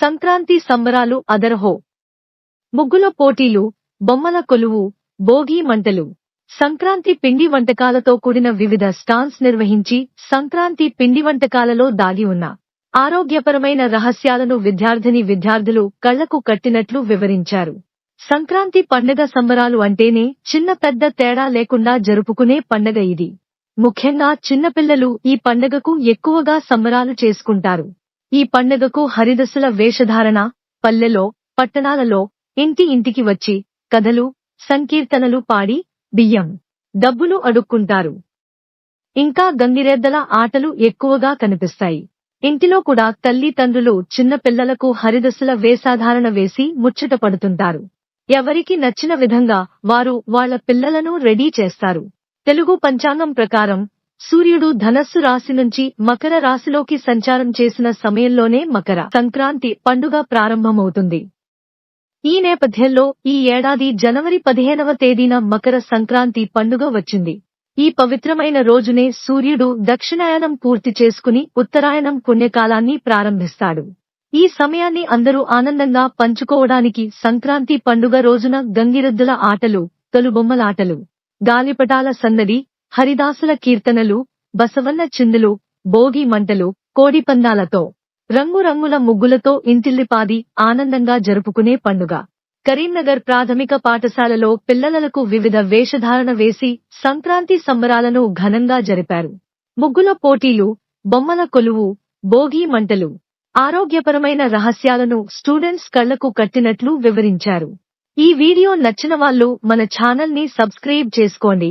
సంక్రాంతి సంబరాలు అదరహో. ముగ్గుల పోటీలు బొమ్మల కొలువు భోగి మంటలు. సంక్రాంతి పిండి వంటకాలతో కూడిన వివిధ స్టాన్స్ నిర్వహించి సంక్రాంతి పిండి వంటకాలలో దాగి ఉన్న ఆరోగ్యపరమైన రహస్యాలను విద్యార్థిని విద్యార్థులు కళ్ళకు కట్టినట్లు వివరించారు. సంక్రాంతి పండగ సంబరాలు అంటేనే చిన్న పెద్ద తేడా లేకుండా జరుపుకునే పండగ ఇది. ముఖ్యంగా చిన్నపిల్లలు ఈ పండగకు ఎక్కువగా సంబరాలు చేసుకుంటారు. ఈ పండగకు హరిదసుల వేషధారణ పల్లెలో పట్టణాలలో ఇంటి ఇంటికి వచ్చి కథలు సంకీర్తనలు పాడి బియ్యం డబ్బులు అడుక్కుంటారు. ఇంకా గంగిరెద్దల ఆటలు ఎక్కువగా కనిపిస్తాయి. ఇంటిలో కూడా తల్లి తండ్రులు చిన్న పిల్లలకు హరిదసుల వేషాధారణ వేసి ముచ్చట పడుతుంటారు. ఎవరికి నచ్చిన విధంగా వారు వాళ్ళ పిల్లలను రెడీ చేస్తారు. తెలుగు పంచాంగం ప్రకారం సూర్యుడు ధనస్సు రాశి నుంచి మకర రాశిలోకి సంచారం చేసిన సమయంలోనే మకర సంక్రాంతి పండుగ ప్రారంభమవుతుంది. ఈ నేపథ్యంలో ఈ ఏడాది జనవరి పదిహేనవ తేదీన మకర సంక్రాంతి పండుగ వచ్చింది. ఈ పవిత్రమైన రోజునే సూర్యుడు దక్షిణాయనం పూర్తి చేసుకుని ఉత్తరాయణం పుణ్యకాలాన్ని ప్రారంభిస్తాడు. ఈ సమయాన్ని అందరూ ఆనందంగా పంచుకోవడానికి సంక్రాంతి పండుగ రోజున గంగిరెద్దుల ఆటలు తొలుబొమ్మలాటలు గాలిపటాల సందడి హరిదాసుల కీర్తనలు బసవన్న చిందులు భోగి మంటలు కోడిపందాలతో రంగురంగుల ముగ్గులతో ఇంటిల్లిపాది ఆనందంగా జరుపుకునే పండుగ. కరీంనగర్ ప్రాథమిక పాఠశాలలో పిల్లలకు వివిధ వేషధారణ వేసి సంక్రాంతి సంబరాలను ఘనంగా జరిపారు. ముగ్గుల పోటీలు బొమ్మల కొలువు భోగి మంటలు ఆరోగ్యపరమైన రహస్యాలను స్టూడెంట్స్ కళ్ళకు కట్టినట్లు వివరించారు. ఈ వీడియో నచ్చిన వాళ్ళు మన ఛానల్ని సబ్స్క్రైబ్ చేసుకోండి.